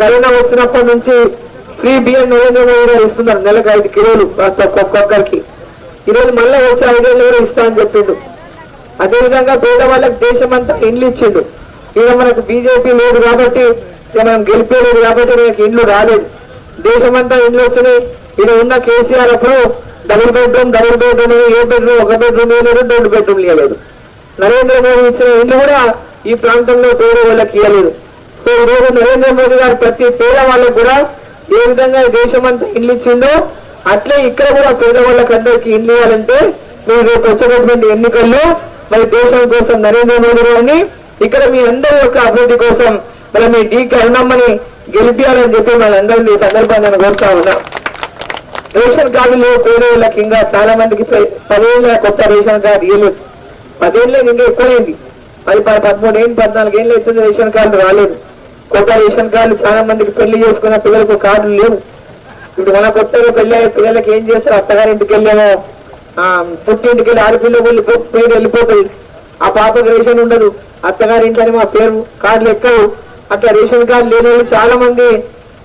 గణన వచ్చినప్పటి నుంచి ఫ్రీ బియ్యం నరేంద్ర మోడీ ఇస్తున్నారు. నెలకు ఐదు కిలోలు ఒక్కొక్కరికి ఈరోజు మళ్ళీ వచ్చి ఐదేళ్ళు కూడా ఇస్తా అని చెప్పిండు. అదేవిధంగా పేదవాళ్ళకి అంతా ఇండ్లు ఇచ్చిండు. ఇక మనకు బీజేపీ లేదు కాబట్టి మనం గెలిపేయలేదు కాబట్టి మనకి ఇండ్లు రాలేదు. దేశమంతా ఇండ్లు వచ్చినాయి. ఇక్కడ ఉన్న కేసీఆర్ అప్పుడు డబుల్ బెడ్రూమ్ డబుల్ బెడ్రూమ్ ఏ బెడ్రూమ్ ఒక బెడ్రూమ్ ఇవ్వలేదు రెండు బెడ్రూమ్ ఇవ్వలేదు. నరేంద్ర మోడీ ఇచ్చిన ఇండ్లు కూడా ఈ ప్రాంతంలో పేద వాళ్ళకి ఇవ్వలేదు. సో ఈరోజు నరేంద్ర మోడీ గారు ప్రతి పేదవాళ్ళకు కూడా ఏ విధంగా దేశం అంతా ఇండ్లు ఇచ్చిందో అట్లే ఇక్కడ కూడా పేదవాళ్ళకి అందరికీ ఇండ్లు ఇవ్వాలంటే మీరు రేపు వచ్చేటటువంటి ఎన్నికల్లో మరి దేశం కోసం నరేంద్ర మోడీ గారిని ఇక్కడ మీ అందరి యొక్క అభివృద్ధి కోసం మరి మీ డీకి కరుణమ్మని గెలిపించాలని చెప్పి మనందరినీ ఈ సందర్భంగా కోరుతా ఉన్నా. రేషన్ కార్డులు పేదవాళ్ళకి ఇంకా చాలా మందికి పదేళ్ళ కొత్త రేషన్ కార్డు ఇవ్వలేదు పదేళ్ళే ఇంకా ఎక్కువైంది. మరి పదమూడు ఏళ్ళు పద్నాలుగు ఏళ్ళు అవుతుంది రేషన్ కార్డు రాలేదు. కొత్త రేషన్ కార్డు చాలా మందికి పెళ్ళి చేసుకున్న పిల్లలకు కార్డులు లేవు. ఇప్పుడు మన కొత్తగా పెళ్ళి అయ్యే పిల్లలకి ఏం చేస్తారు? అత్తగారింటికి వెళ్ళేమో ఆ, పుట్టింటికి వెళ్ళి ఆడపిల్ల వెళ్ళి పో- పేరు వెళ్ళిపోతుంది. ఆ పాపకు రేషన్ ఉండదు. అత్తగారింట్లోనే మా పేరు కార్డులు ఎక్కవు. అట్లా రేషన్ కార్డు లేని వాళ్ళు చాలా మంది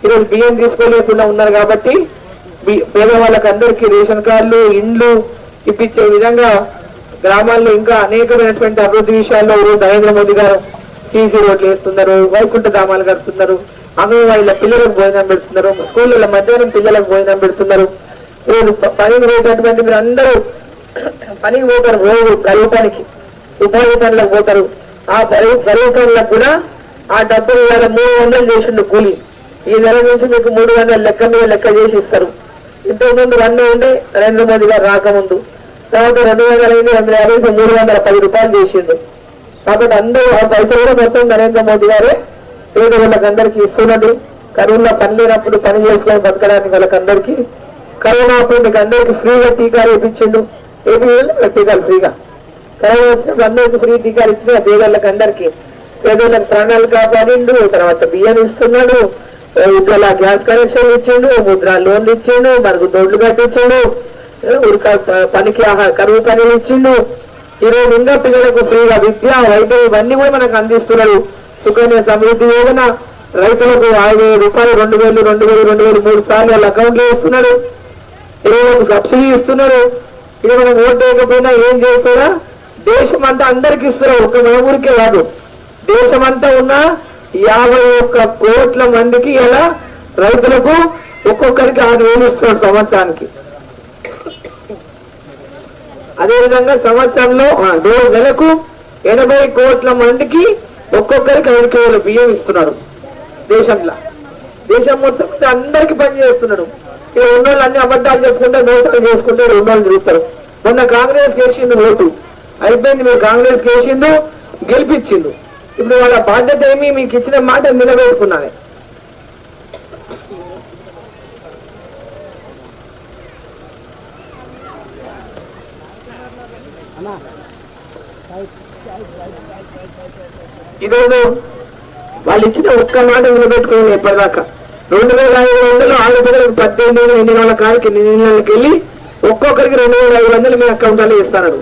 ఈరోజు బియ్యం తీసుకోలేకుండా ఉన్నారు కాబట్టి బి- పేదవాళ్ళకి అందరికీ రేషన్ కార్డులు ఇండ్లు ఇప్పించే విధంగా గ్రామాల్లో ఇంకా అనేకమైనటువంటి అభివృద్ధి విషయాల్లో నరేంద్ర మోదీ గారు సీసీ రోడ్లు వేస్తున్నారు వైకుంఠ ధామాలు కడుతున్నారు అంగన్వాడీల పిల్లలకు భోజనం పెడుతున్నారు స్కూళ్ళ మధ్యాహ్నం పిల్లలకు భోజనం పెడుతున్నారు. రోజు పనికి పోయేటటువంటి మీరు అందరూ పనికి పోతారు రోజు కరువు పనికి ఉపాధి పనులకు పోతారు. ఆ కరువు కరువు పనులకు కూడా ఆ డబ్బులు ఇవాళ మూడు వందలు చేసిండు కూలి. ఈ నెల నుంచి మీకు మూడు వందల లెక్క మీద లెక్క చేసి ఇస్తారు. ఇంతకు ముందు వన్ ఉండే నరేంద్ర మోదీ గారు రాకముందు. తర్వాత రెండు వందల ఐదు వందల యాభై మూడు వందల పది రూపాయలు చేసిండు. కాబట్టి అందరూ ఆ పైసలు కూడా మొత్తం నరేంద్ర మోదీ గారే. పేద వాళ్ళకి అందరికీ ఇస్తున్నాడు కరువులో పని లేనప్పుడు పని చేసుకొని బతకడానికి వాళ్ళకందరికీ. కరోనా అప్పుడు మీకు అందరికీ ఫ్రీగా టీకాలు వేయించిండు ఏపీ టీకాలు ఫ్రీగా. కరోనా వచ్చినప్పుడు అందరికీ ఫ్రీ టీకాలు ఇచ్చిన పేదలకు అందరికీ పేదలకు ప్రాణాలు కాపాడిండు తర్వాత బియ్యం ఇస్తున్నాడు. ఉద్యోగ గ్యాస్ కనెక్షన్ ఇచ్చిండు ముద్ర లోన్లు ఇచ్చిండు మనకు దొడ్లు కట్టించిండు. ఉడక పనికి ఆహా- కరువు పనులు ఇచ్చిండు. ఈరోజు ఉన్న పిల్లలకు ఫ్రీగా విద్య వైద్యం ఇవన్నీ కూడా మనకు అందిస్తున్నారు. సుకన్య సమృద్ధి యోజన. రైతులకు ఐదు వేల రూపాయలు రెండు వేలు రెండు వేలు రెండు వేలు మూడు సార్లు వాళ్ళ అకౌంట్లో ఇస్తున్నారు. ఇరవై సబ్సిడీ ఇస్తున్నారు. ఇది మనం ఓటు వేయకపోయినా ఏం చేయకపోయినా దేశం అంతా అందరికి ఇస్తున్నారు. ఒక్క మన ఊరికే కాదు. అంతా ఉన్న యాభై ఒక్క కోట్ల మందికి ఇలా రైతులకు ఒక్కొక్కరికి ఆరు వేలు ఇస్తున్నారు సంవత్సరానికి. అదేవిధంగా సంవత్సరంలో ఆ, నెలకు ఎనభై కోట్ల మందికి ఒక్కొక్కరికి ఐదు కేవలం బియ్యం ఇస్తున్నారు దేశంలో. దేశం మొత్తం అందరికి పని చేస్తున్నాడు. ఇక ఉన్నోళ్ళు అన్ని అబద్ధాలు చెప్పుకుంటే నోటాలు చేసుకుంటే ఉన్నోళ్ళు తిరుగుతారు. మొన్న కాంగ్రెస్ వేసిండు ఓటు. అయిపోయింది మీరు కాంగ్రెస్ వేసిండు గెలిపించిండు. ఇప్పుడు వాళ్ళ బాధ్యత ఏమి? మీకు ఇచ్చిన మాట నిలబెట్టుకున్నాను ఈరోజు వాళ్ళు ఇచ్చిన ఒక్క మాట నిలబెట్టుకుని ఎప్పటిదాకా రెండు వేల ఐదు వందలు ఆడపిల్లలకు పద్దెనిమిది వేల ఎన్ని నెలల కాడికి ఎన్ని నెలలకు వెళ్ళి ఒక్కొక్కరికి రెండు వేల ఐదు వందలు మీ అకౌంట్లో ఇస్తున్నారు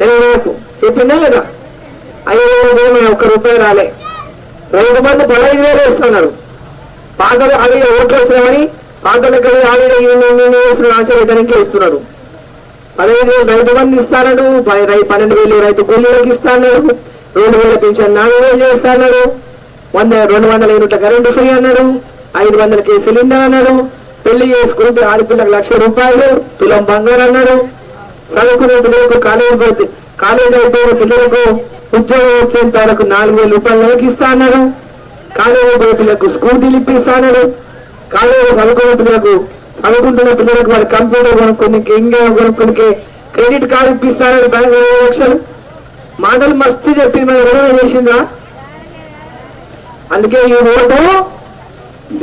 నెలకు చెప్పిందా లేదా? ఐదు వేల ఒక్క రూపాయి రాలే. రెండు మంది పదహైదు వేలు ఇస్తున్నారు. పాతలు ఆవిడ ఓట్లు వచ్చినామని పాతలకు ఆవిడ వేసిన ఆశీర్వదానికి ఇస్తున్నారు. పదహైదు వేలు రైతు మంది ఇస్తాడు పన్నెండు వేలు రైతు కూలీలకు ఇస్తాడు రెండు వేల పెన్షన్ నాలుగు వేలు చేస్తాడు వంద రెండు వందల యూనిట్ల కరెంటు ఫ్రీ అన్నాడు. ఐదు వందలకి సిలిండర్ అన్నాడు. పెళ్ళి చేసుకుంటే ఆడపిల్లకు లక్ష రూపాయలు తులం బంగారు అన్నాడు. చదువుకునే పిల్లలకు కాలేజీ పోతే కాలేజీ అయిపోయిన పిల్లలకు ఉద్యోగం వచ్చేంత వరకు నాలుగు వేల రూపాయలు నెలకి ఇస్తా అన్నాడు. కాలేజీ పోయే పిల్లలకు స్కూటీలు ఇప్పిస్తా అన్నాడు. కాలేజీ చదువుకునే పిల్లలకు చదువుకుంటున్న పిల్లలకు వారి కంప్యూటర్ కొనుక్కొని ఇంకా కొనుక్కొని క్రెడిట్ కార్డు ఇప్పిస్తానని బ్యాంక్ లక్షలు. మాటలు మస్తు చెప్పి మన ఎవరైనా చేసిందా అందుకే ఈ ఓటు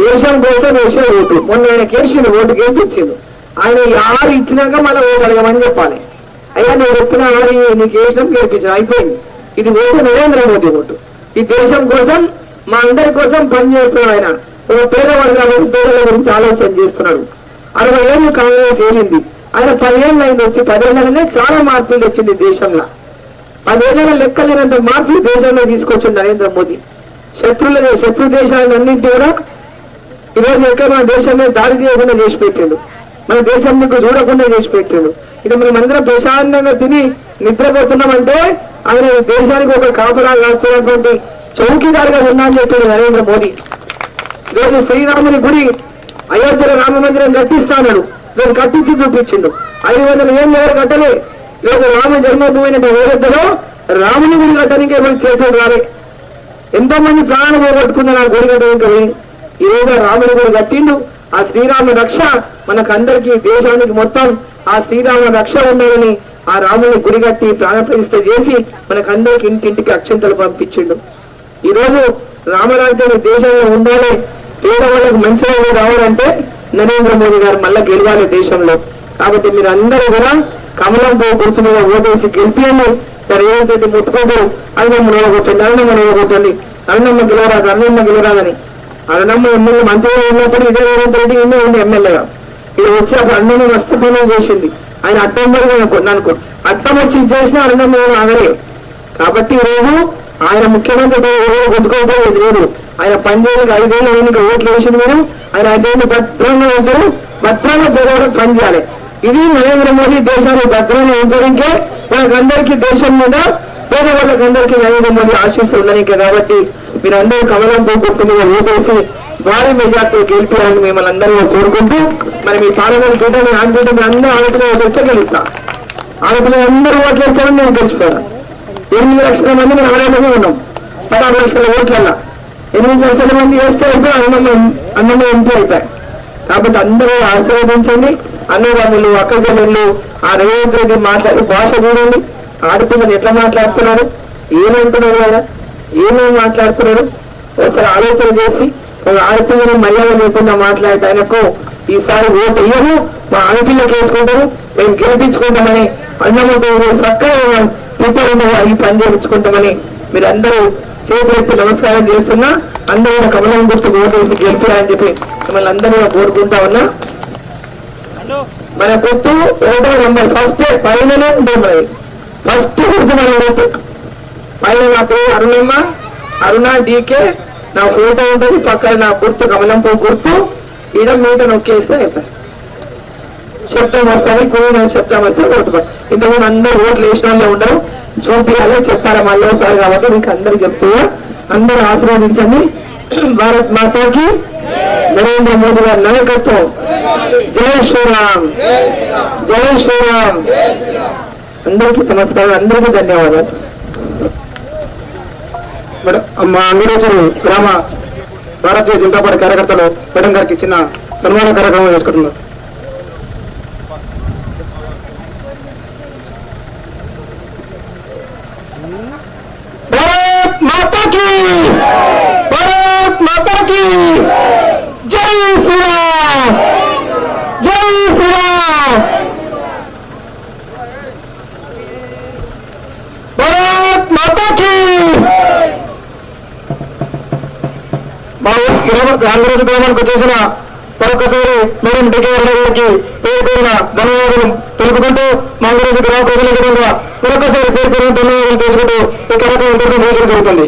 దేశం కోసం వేసే ఓటు. మొన్న ఆయన కేసిండు ఓటు గెలిపించిండు. ఆయన ఈ ఆరు ఇచ్చినాక మళ్ళీ ఓటు అడగమని చెప్పాలి. అయ్యా నువ్వు చెప్పిన ఆరు నీకు వేసినాం గెలిపించిన అయిపోయింది. ఇది ఓటు నరేంద్ర మోదీ ఓటు. ఈ దేశం కోసం మా అందరి కోసం పనిచేస్తున్నాడు ఆయన. ఒక పేద వర్గాల పేదల గురించి ఆలోచన చేస్తున్నాడు. అరవై ఏళ్ళు కాంగ్రెస్ ఏలింది ఆయన పదిహేళ్ళు అయింది వచ్చి పదేళ్ళనే చాలా మార్పులు తెచ్చింది దేశంలో. ఆ వేళ లెక్క లెక్కలేనంత మార్పులు దేశంలో తీసుకొచ్చి నరేంద్ర మోదీ. శత్రువుల శత్రు దేశాలన్నింటి కూడా ఈరోజు ఎక్కడ మన దేశం మీద దాడి చేయకుండా చేసి పెట్టాడు మన దేశం నీకు చూడకుండా చేసి పెట్టాడు ఇక మనం అందరం ప్రశాంతంగా తిని నిద్రపోతున్నామంటే ఆయన దేశానికి ఒక కాపలా కాస్తున్నటువంటి చౌకీదారుగా ఉన్నా చెప్పాడు నరేంద్ర మోదీ. రేపు శ్రీరాముని గుడి అయోధ్యలో రామ మందిరం కట్టిస్తాడు నేను కట్టించి చూపించిండు. ఐదు వందల ఏం ఎవరు కట్టలే? రేపు రామ జన్మభూమి అయోధ్యలో రాముని గుడి కట్టడానికి ఏమైనా చేతులు రాలే ఎంతో మంది ప్రాణం పోగొట్టుకున్నారు ఆ గుడి కట్టడానికి ఈ రోజు రాముని గుడి కట్టిండు. ఆ శ్రీరామ రక్ష మనకు దేశానికి మొత్తం ఆ శ్రీరామ రక్ష ఉండాలని ఆ రాముని గుడి కట్టి ప్రాణప్రతిష్ఠ చేసి మనకందరికి ఇంటింటికి అక్షంతలు పంపించిండు. ఈ రోజు రామరాజ్యం దేశంలో ఉండాలి పేదవాళ్ళకి మంచిగా రావాలంటే నరేంద్ర మోదీ గారు మళ్ళా గెలవాలి దేశంలో. కాబట్టి మీరు అందరూ కూడా కమలం పువ్వు గుర్తు మీద ఓటేసి గెలిపియండి. మరి ఏదైతే ముట్టుకోదు అన్నమ్మ నిలగొట్టండి అన్నమ్మ నిలగొట్టండి అన్నమ్మ గెలవరాదు అన్నమ్మ గెలవరాదని. అన్నమ్మ ఎమ్మెల్యే మంత్రిగా ఉన్నప్పుడు ఇదే రేవంత్ రెడ్డి ఎన్నో ఉంది ఎమ్మెల్యేగా. ఇది వచ్చి అప్పుడు అన్నమ్మ మస్తు చేసింది. ఆయన అట్టంబడిగా అనుకో అట్టం వచ్చి చేసిన అన్నమ్మ ఆగలే కాబట్టి ఈరోజు ఆయన ముఖ్యమంత్రి గుర్తుకోవడం లేదు. ఆయన పనిచేయడానికి ఐదేళ్ళు ఎన్నిక ఓట్లు వేసింది మీరు. ఆయన ఐదేళ్ళు భద్రంగా ఉంటారు. భద్రంగా పోవడం పనిచేయాలి ఇది నరేంద్ర మోదీ దేశాన్ని భద్రంగా ఉంచడానికే మనకందరికీ దేశం మీద పేద వాళ్ళకందరికీ నరేంద్ర మోదీ ఆశీస్సులు ఉండడానికి కాబట్టి మీరందరూ కమలం గుర్తు మీద ఓటేసి భారీ మెజార్టీ గెలిపించాలని మిమ్మల్ని అందరూ కోరుకుంటూ మరి మీ పార్లమెంట్ కూటమి ఆడుకుంటే మీరు అందరూ ఆలోచన వచ్చే గెలుస్తా. ఆడపిల్లలు అందరూ ఓట్లు వేస్తారని నేను తెలుసుకోవాలి. ఎనిమిది లక్షల మంది మేము అవైలబుల్గా ఉన్నాం. పదహారు లక్షల ఓట్లల్లా. ఎనిమిది లక్షల మంది వేస్తే అయిపోయి అన్నమ్మ అన్నమ్మ ఎంపీ అయిపోయాయి కాబట్టి అందరూ ఆశీర్వదించండి. అన్నదమ్ములు అక్క ఆ రేవంత్ రెడ్డి మాట్లాడే భాష చూడండి. ఆడపిల్లలు ఎట్లా మాట్లాడుతున్నారు? ఏమంటున్నారు ఆయన? ఏమేమి మాట్లాడుతున్నారు? ఒకసారి ఆలోచన చేసి ఒక ఆడపిల్లని మర్యాద లేకుండా మాట్లాడితే ఆయనకు ఈసారి ఓటు ఇయ్యము మా ఆడపిల్లకి వేసుకుంటారు మేము గెలిపించుకుంటామని అన్నమ్మతో చక్కగా ప్రిపేర్ ఈ పని చేయించుకుంటామని మీరందరూ చేతులెత్తి నమస్కారం చేస్తున్నా అందరూ కమలం గుర్తు ఓటేసి గెలిపారని చెప్పి మిమ్మల్ని అందరూ కోరుకుంటా ఉన్నా. మన గుర్తు ఒకటో నెంబర్ ఫస్ట్ పైననే ఉంటుంది ఫస్ట్ గుర్తు మన ఓటు పైన నా పేరు అరుణమ్మ. అరుణ డీకే. నా ఫోటో ఉంటుంది పక్కన నా గుర్తు కమలం పువ్వు గుర్తు ఈడ మీద నొక్కేస్తే అయిపోయి చెప్తాం వస్తాయి కూడా చెప్తాం వస్తే ఓటు పడ- ఇంతకుముందు అందరూ ఓట్లు వేసిన వాళ్ళే ఉండరు. చూపించాలి చెప్పాలి మళ్ళీ ఒకసారి కాబట్టి మీకు అందరు చెప్తున్నా. అందరూ ఆశీర్వదించండి. భారత్ మాతాకి నరేంద్ర మోదీ గారి నాయకత్వం. జై శ్రీరామ్. జై శ్రీరామ్. అందరికీ నమస్కారం అందరికీ ధన్యవాదాలు. మేడం మా అంగడేశ్వరు గ్రామ భారతీయ జనతా పార్టీ కార్యకర్తలు మేడం గారికి చిన్న సన్మాన కార్యక్రమం చేసుకుంటున్నారు. భారత్ మాతాకి! భారత్ మాతాకి! జై శ్రీరామ్ జై శ్రీరామ్ భారత్ మాతాకి! మా ఇరవై ఆంధ్రప్రదేశ్ గ్రామానికి వచ్చేసిన మరొకసారి మేడం డికే గారికి పేరు పేరున ధన్యవాదాలు తెలుపుకుంటూ మా గ్రామ ప్రజల విధంగా మరొకసారి పేరు పేరున ధన్యవాదాలు తెలుసుకుంటూ ఈ కార్యక్రమం ఇంతటితో జరుగుతుంది.